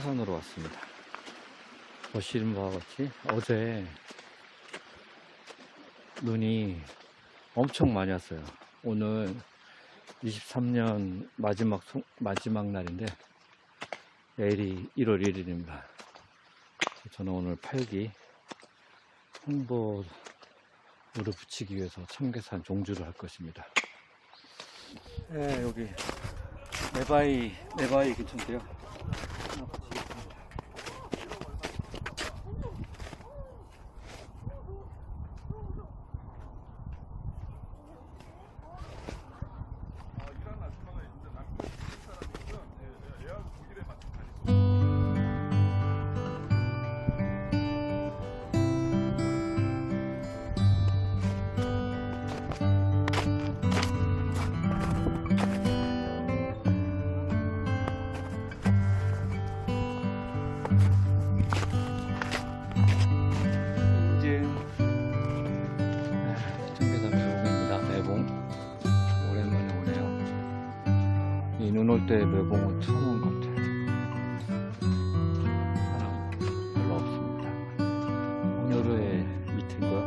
산으로 왔습니다. 보시는 바와 같이 어제 눈이 엄청 많이 왔어요. 오늘 23년 마지막 송- 마지막 날인데 내일이 1월 1일입니다. 저는 오늘 8기 홍보를 붙이기 위해서 청계산 종주를 할 것입니다. 네, 여기 내바이 내바이 괜찮대요. 때 매봉은 처음 온 것 같아요. 사람 별로 없습니다. 홍여루의 밑이고요.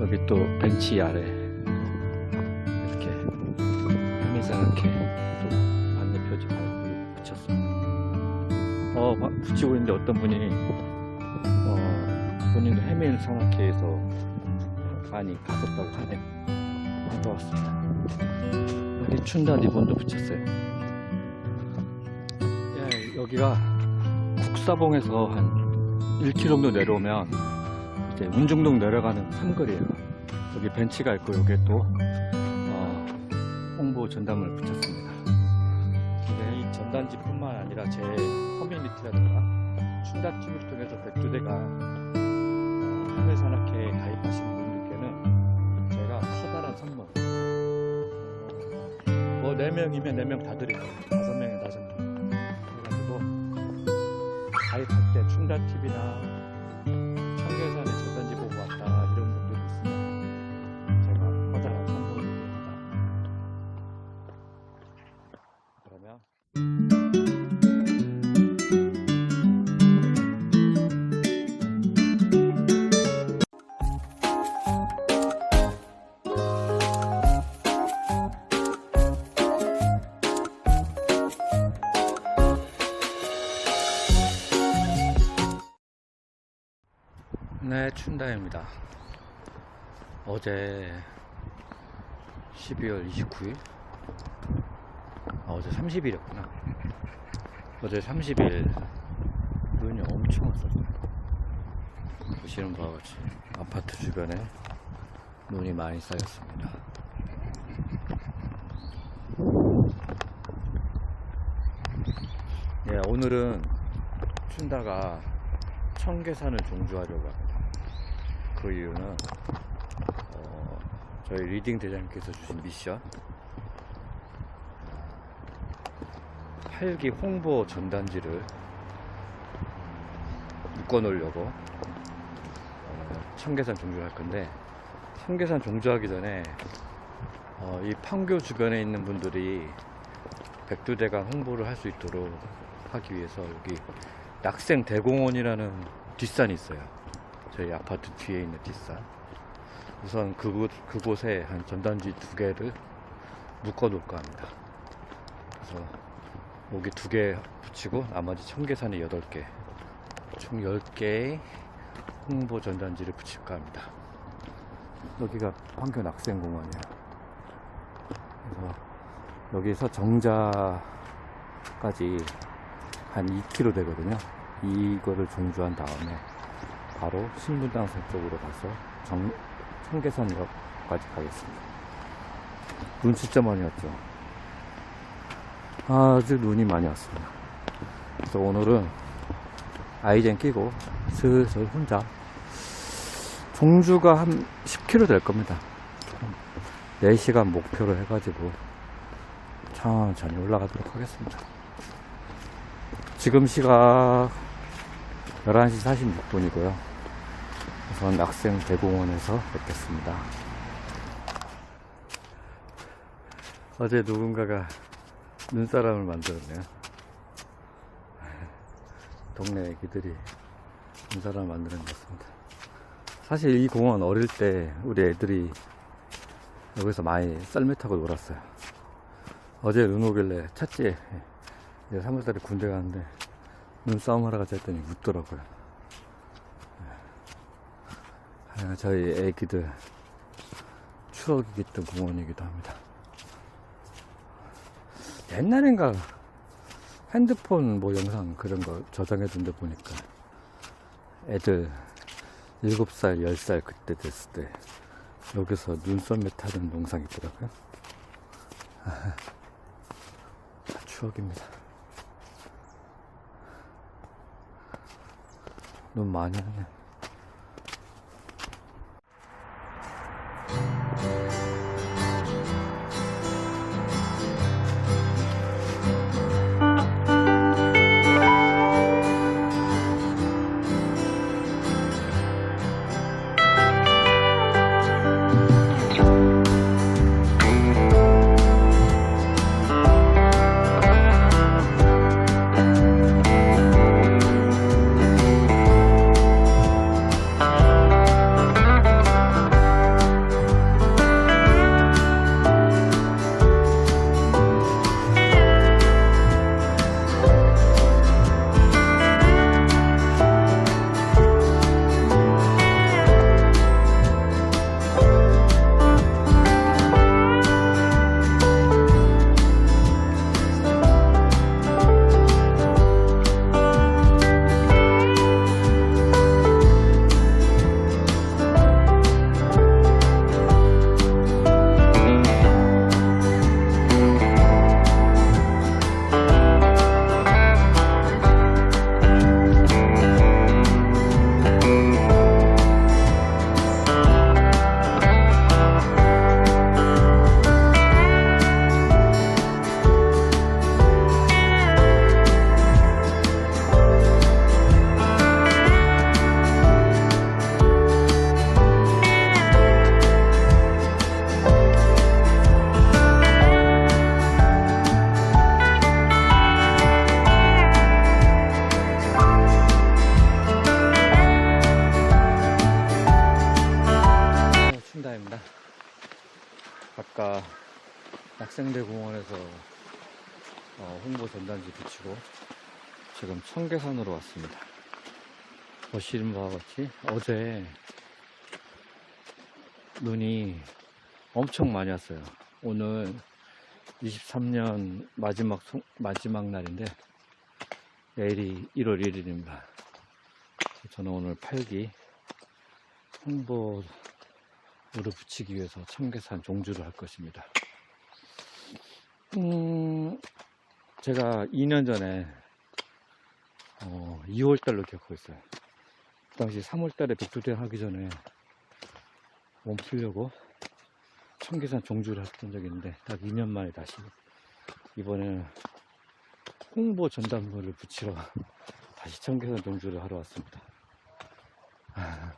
여기 또 벤치 아래 이렇게 해미사랑케 또 안내 표지가 붙였어요. 어, 막 붙이고 있는데 어떤 분이 어, 본인도 해밀 산악회 에서 많이 갔었다고 하네요. 반가웠습니다. 여기 춘다 리본도 붙였어요. 예, 여기가 국사봉에서 한 1km 내려오면 이제 운중동 내려가는 삼거리예요. 여기 벤치가 있고 여기에 또 어, 홍보 전담을 붙였습니다. 근데 이 전단지뿐만 아니라 제 커뮤니티라든가 춘다집을 통해서 백두대가 해외산악회에 가입하신 분들께는 제가 커다란 선물 뭐 4명이면 4명 다 드릴 거예요 가입할 때 춘다TV나 네, 춘다입니다. 어제 12월 29일? 아, 어제 30일이었구나. 어제 30일 눈이 엄청 왔었어요. 보시는 바와 같이 아파트 주변에 눈이 많이 쌓였습니다. 예, 오늘은 춘다가 청계산을 종주하려고 합니다. 그 이유는 어, 저희 리딩 대장님께서 주신 미션 8기 홍보 전단지를 묶어 놓으려고 어, 청계산 종주를 할 건데 청계산 종주하기 전에 어, 이 판교 주변에 있는 분들이 백두대간 홍보를 할 수 있도록 하기 위해서 여기 낙생 대공원이라는 뒷산이 있어요. 저희 아파트 뒤에 있는 뒷산. 우선 그곳, 그곳에 한 전단지 두 개를 묶어 놓을까 합니다. 그래서 여기 두 개 붙이고 나머지 청계산에 여덟 개, 총 10개의 홍보 전단지를 붙일까 합니다. 여기가 판교 낙생공원이에요. 그래서 여기서 정자까지 한 2km 되거든요. 이거를 종주한 다음에 바로 신분당선 쪽으로 가서 정, 청계산역까지 가겠습니다. 눈 진짜 많이 왔죠. 아주 눈이 많이 왔습니다. 그래서 오늘은 아이젠 끼고 슬슬 혼자 종주가 한 10km 될 겁니다. 4시간 목표로 해가지고 천천히 올라가도록 하겠습니다. 지금 시각 11시 46분이고요. 우선 낙생 대공원에서 뵙겠습니다. 어제 누군가가 눈사람을 만들었네요. 동네 애기들이 인사를 만드는 것 같습니다. 사실 이 공원 어릴 때 우리 애들이 여기서 많이 썰매 타고 놀았어요. 어제 눈 오길래 첫째 이제 3월달에 군대 가는데 눈싸움 하러 가자 했더니 웃더라고요. 아, 저희 애기들 추억이 깃든 공원이기도 합니다. 옛날엔가 핸드폰 뭐 영상 그런 거 저장해둔 데 보니까 애들 7살, 10살 그때 됐을 때 여기서 눈썰매 타는 영상이 있더라고요. 아, 다 추억입니다. 눈 많이 왔네. 보시는 바와 같이 어제 눈이 엄청 많이 왔어요. 오늘 23년 마지막 송- 마지막 날인데 내일이 1월 1일입니다. 저는 오늘 8기 홍보 물을 붙이기 위해서 청계산 종주를 할 것입니다. 음, 제가 2년 전에, 어, 2월달로 기억하고 있어요. 그 당시 3월달에 백두대 하기 전에 몸 풀려고 청계산 종주를 했던 적이 있는데, 딱 2년 만에 다시, 이번에는 홍보 전단물을 붙이러 다시 청계산 종주를 하러 왔습니다. 아,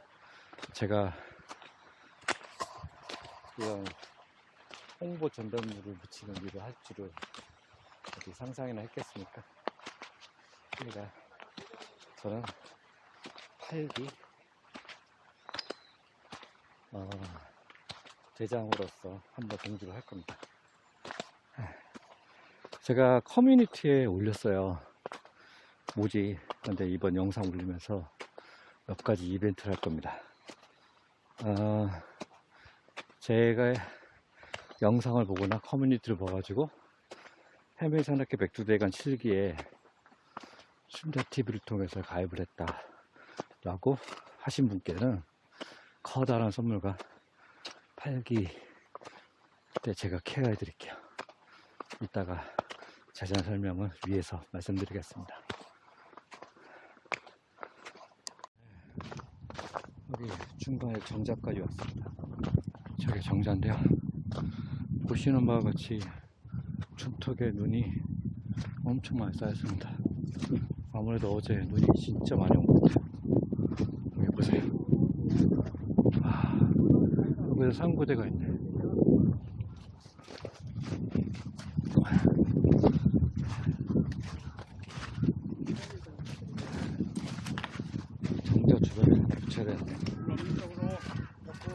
제가 이런 홍보 전단물을 붙이는 일을 할 줄을 상상이나 했겠습니까? 그러니까 저는 8기 어, 대장으로서 한번 동주를 할 겁니다. 제가 커뮤니티에 올렸어요. 뭐지? 근데 이번 영상 올리면서 몇 가지 이벤트를 할 겁니다. 어, 제가 영상을 보거나 커뮤니티를 봐가지고 해밀산악회 백두대간 7기에 순자TV를 통해서 가입을 했다 라고 하신 분께는 커다란 선물과 8기 때 제가 케어해 드릴게요 이따가 자세한 설명은 위에서 말씀드리겠습니다 여기 중간에 정자까지 왔습니다 저게 정자인데요. 보시는 바와 같이 촌턱에 눈이 엄청 많이 쌓였습니다. 아무래도 어제 눈이 진짜 많이 온 것 같아요. 보세요. 와, 여기서 상고대가 있네. 붙여야 되는데. 그럼 이쪽으로 자꾸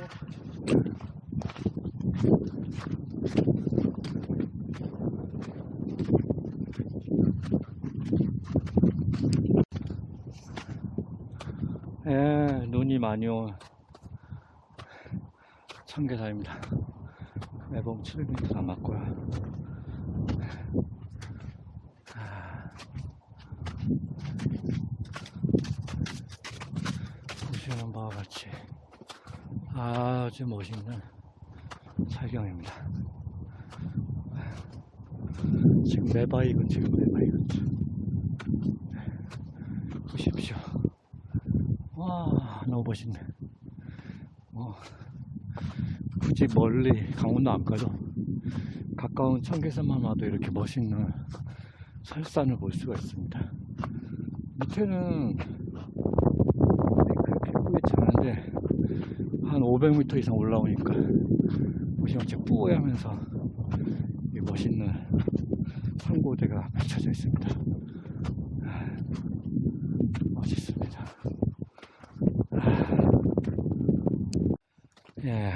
온 청계산입니다. 매봉 700m 남았고요. 아. 보시는 바와 같이 아주 멋있는 살경입니다. 지금 매바이군 지금 매바이군 보십시오. 멋있네. 뭐 굳이 멀리 강원도 안 가도 가까운 청계산만 와도 이렇게 멋있는 설산을 볼 수가 있습니다. 밑에는 그렇게 뿌옇지 않은데 한 500m 이상 올라오니까 보시면 제 뿌옇하면서 이 멋있는 산고대가 펼쳐져 있습니다. 아, 멋있습니다. 아, 예,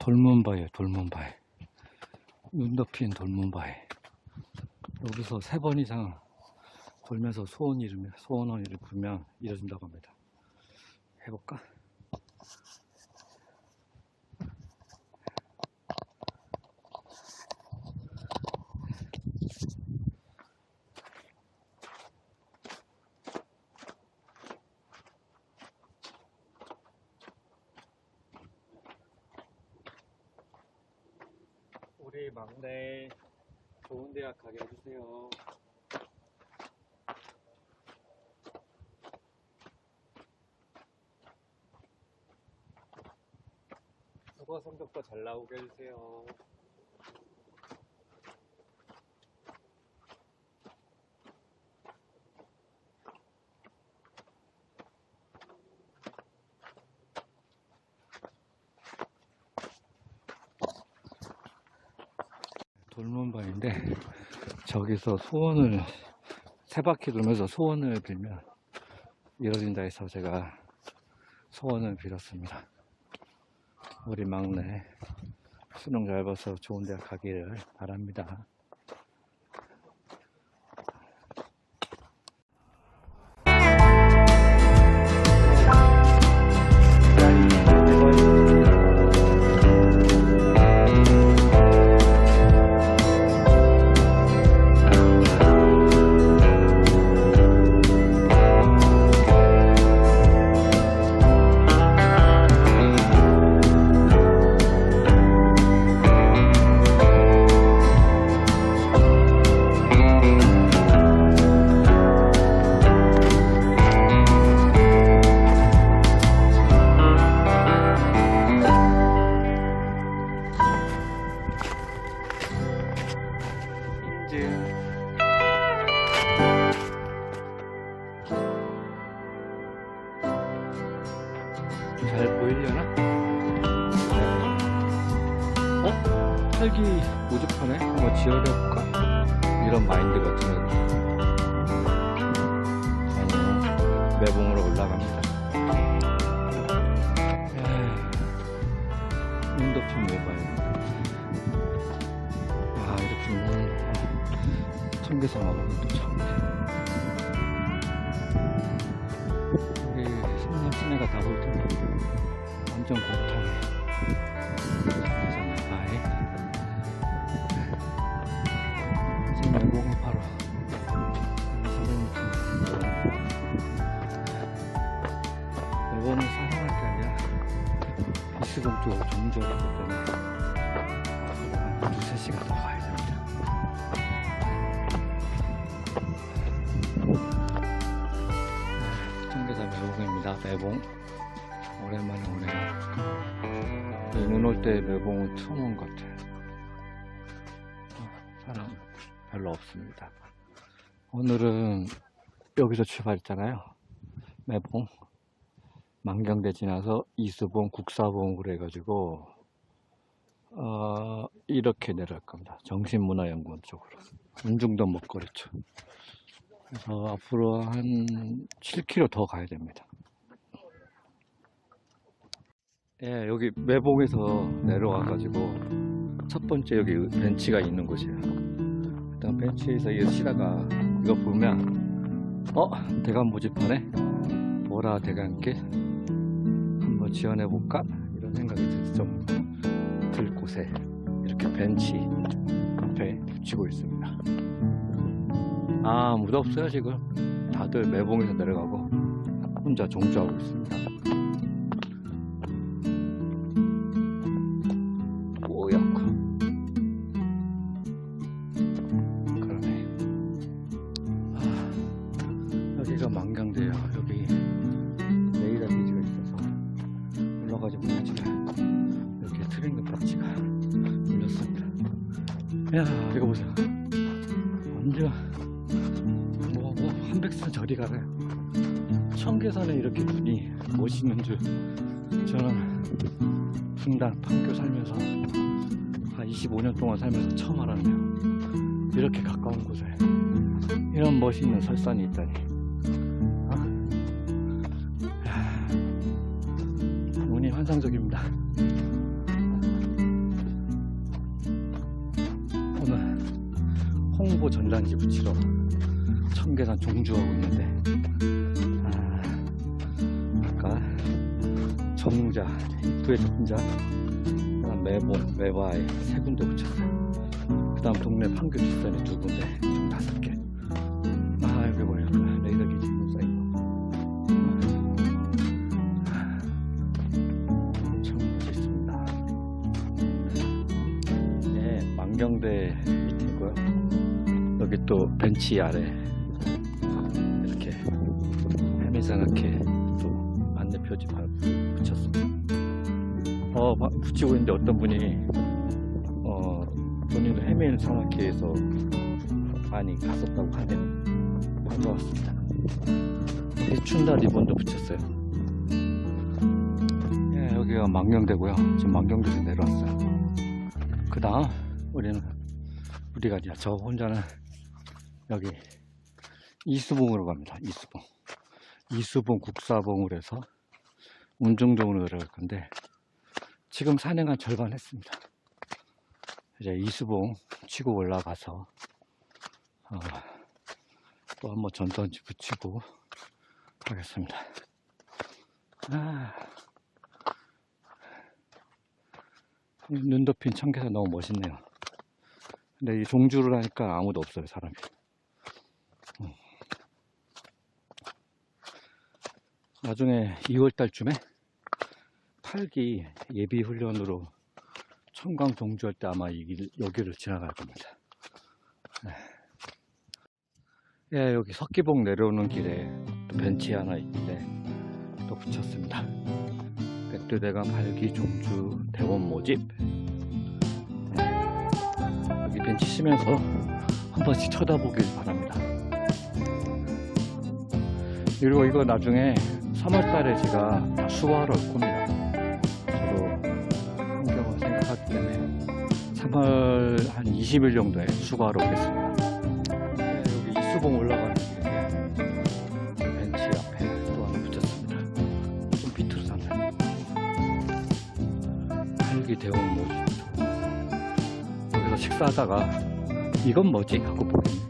돌문바예요, 돌문바위. 눈 덮인 돌문바위. 여기서 세 번 이상 돌면서 소원 이루면, 소원을 이루면 이뤄진다고 합니다. 해볼까? 우리 막내 좋은 대학 가게 해주세요. 국어 성적도 잘 나오게 해주세요. 돌문바인데 저기서 소원을 세 바퀴 돌면서 소원을 빌면 이뤄진다 해서 제가 소원을 빌었습니다. 우리 막내 수능 잘 봐서 좋은 대학 가기를 바랍니다. 어? 헬기 우주판에 한번 지어려볼까? 이런 마인드가 드는 저는 매봉으로 올라갑니다. 에이, 눈 덮인 매바입니다 아 이렇게 눈 청계산 와보고 또 처음이야 우리 성남 시내가 다 볼 텐데 완전 공탕해 나바에 지금 바로 400m 일본은 사랑할 게 아니라 비스봉 쪽으로 정주하기 때문에 한 두세 시간 더 가야 됩니다 네, 청계산 매봉입니다. 매봉. 올때 매봉은 처음 온 것 같아요. 어, 사람 별로 없습니다. 오늘은 여기서 출발했잖아요. 매봉. 만경대 지나서 이수봉, 국사봉으로 해가지고, 어, 이렇게 내려갈 겁니다. 정신문화연구원 쪽으로. 운중도 먹거리 쪽. 그래서 앞으로 한 7km 더 가야 됩니다. 예, 여기 매봉에서 내려와가지고 첫 번째 여기 벤치가 있는 곳이에요. 일단 벤치에서 이거 쉬다가 이거 보면 어 대감 모집하네. 보라 대감길 한번 지원해 볼까 이런 생각이 좀 들 곳에 이렇게 벤치 앞에 붙이고 있습니다. 아 아무도 없어요 지금. 다들 매봉에서 내려가고 혼자 종주하고 있습니다. 한백산 저리 가네 청계산에 이렇게 눈이 멋있는 줄 저는 분당 판교 살면서 한 25년 동안 살면서 처음 알았네요. 이렇게 가까운 곳에 이런 멋있는 설산이 있다니. 아? 야, 운이 환상적입니다. 오늘 홍보 전단지 붙이러 청계산 종주하고 있는데. 아, 아까 정자 입구에 정자 그다음 매봉 매화에 세 군데 붙였어요. 그 다음 동네 판교 뒷산에 두 군데 총 다섯 개아 여기 뭐야 그 레이더 기지 쌓인 거. 엄청 멋있습니다. 네 만경대 밑이고요. 여기 또 벤치 아래 해미산악회 또 안내 표지 바- 붙였습니다. 어, 바- 붙이고 있는데 어떤 분이 어, 본인도 해밀 산악회에서 많이 갔었다고 하네요. 반가웠습니다. 여기 춘다 리본도 붙였어요. 예, 여기가 망경대고요. 지금 망경대에서 내려왔어요. 그 다음 우리는 우리가 아니라 저 혼자는 여기 이수봉으로 갑니다. 이수봉. 이수봉 국사봉을 해서 운정동으로 내려갈 건데 지금 산행 한 절반 했습니다. 이제 이수봉 치고 올라가서 어, 또 한번 전단지 붙이고 하겠습니다. 아, 이눈 덮인 청계산 너무 멋있네요. 근데 이 종주를 하니까 아무도 없어요, 사람이. 나중에 2월 달쯤에 8기 예비 훈련으로 청강 종주할 때 아마 이 길- 여기를 지나갈 겁니다. 네. 예, 여기 석기봉 내려오는 길에 또 벤치 하나 있는데 또 붙였습니다. 백두대간 8기 종주 대원 모집. 네. 여기 벤치 쉬면서 한 번씩 쳐다보길 바랍니다. 그리고 이거 나중에 3월달에 제가 수화로 올 겁니다. 저도 환경을 생각하기 때문에 3월 한 20일 정도에 수화로 오겠습니다. 네, 여기 이수봉 올라가는 길인데 벤치 앞에 또 하나 붙였습니다. 좀 비틀어 샀네. 헬기 대원 모습. 여기서 식사하다가 이건 뭐지? 하고 보겠네.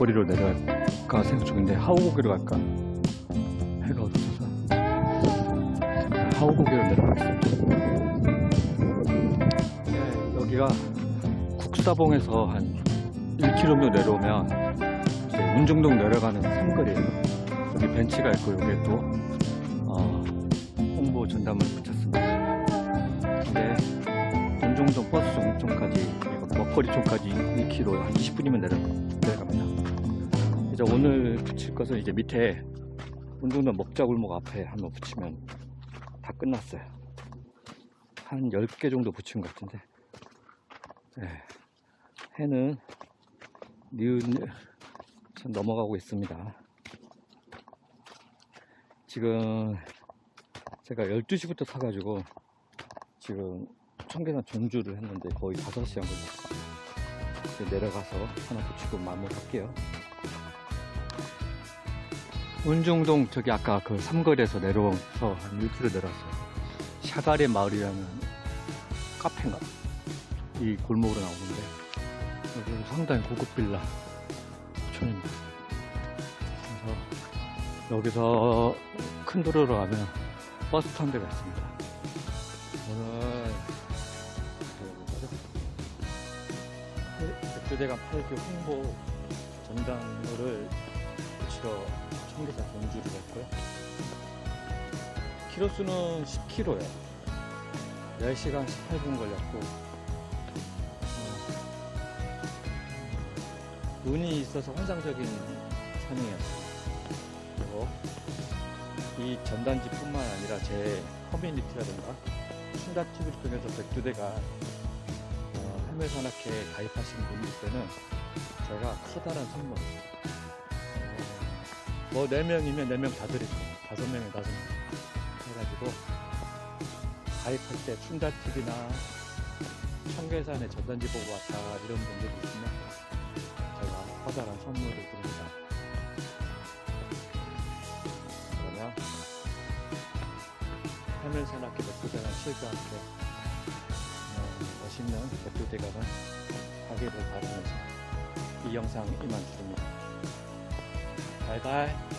먹거리로 내려갈까 생각 중인데 하우고기로 갈까? 해가 어두워서 하우고기로 내려가겠습니다. 네, 여기가 국사봉에서 한 1km 내려오면 운정동 내려가는 삼거리에요. 여기 벤치가 있고 여기에 또 어, 홍보 전담을 붙였습니다. 이제 운정동 버스 그리고 먹거리촌까지 1km 한 20분이면 내려, 내려갑니다. 이제 오늘 붙일 것은 이제 밑에 운정동 먹자골목 앞에 한번 붙이면 다 끝났어요. 한 10개 정도 붙인 것 같은데 네. 해는 니은 참 넘어가고 있습니다. 지금 제가 12시부터 타가지고 지금 청계산 종주를 했는데 거의 5시간 걸렸어요. 내려가서 하나 붙이고 마무리할게요. 운중동 저기 아까 그 삼거리에서 내려와서 한 1km 내려왔어요. 샤가레 마을이라는 카페인가? 이 골목으로 나오는데 여기 상당히 고급 빌라 촌입니다. 그래서 여기서 큰 도로로 가면 버스 타는 데가 있습니다. 오늘 그 백두대간 8기 홍보 전당을 붙이러 청계산 경주를 했고요. 키로수는 10km예요. 10시간 18분 걸렸고 눈이 있어서 환상적인 산이었어요. 그리고 이 전단지뿐만 아니라 제 커뮤니티라든가 춘다TV를 통해서 백두대가 어, 해물산악회에 가입하신 분들께는 제가 커다란 선물 어, 뭐 4명이면 4명 다 거예요. 5명에 5명 해가지고 가입할 때 춘다TV나 청계산에 전단지 보고 왔다 이런 분들 있으면 제가 커다란 선물을 드립니다. 그러면 해물산악회 백두대간 실과 함께 어, 멋있는 백두대간을 하기를 바라면서 이 영상 이만 드립니다. 바이바이.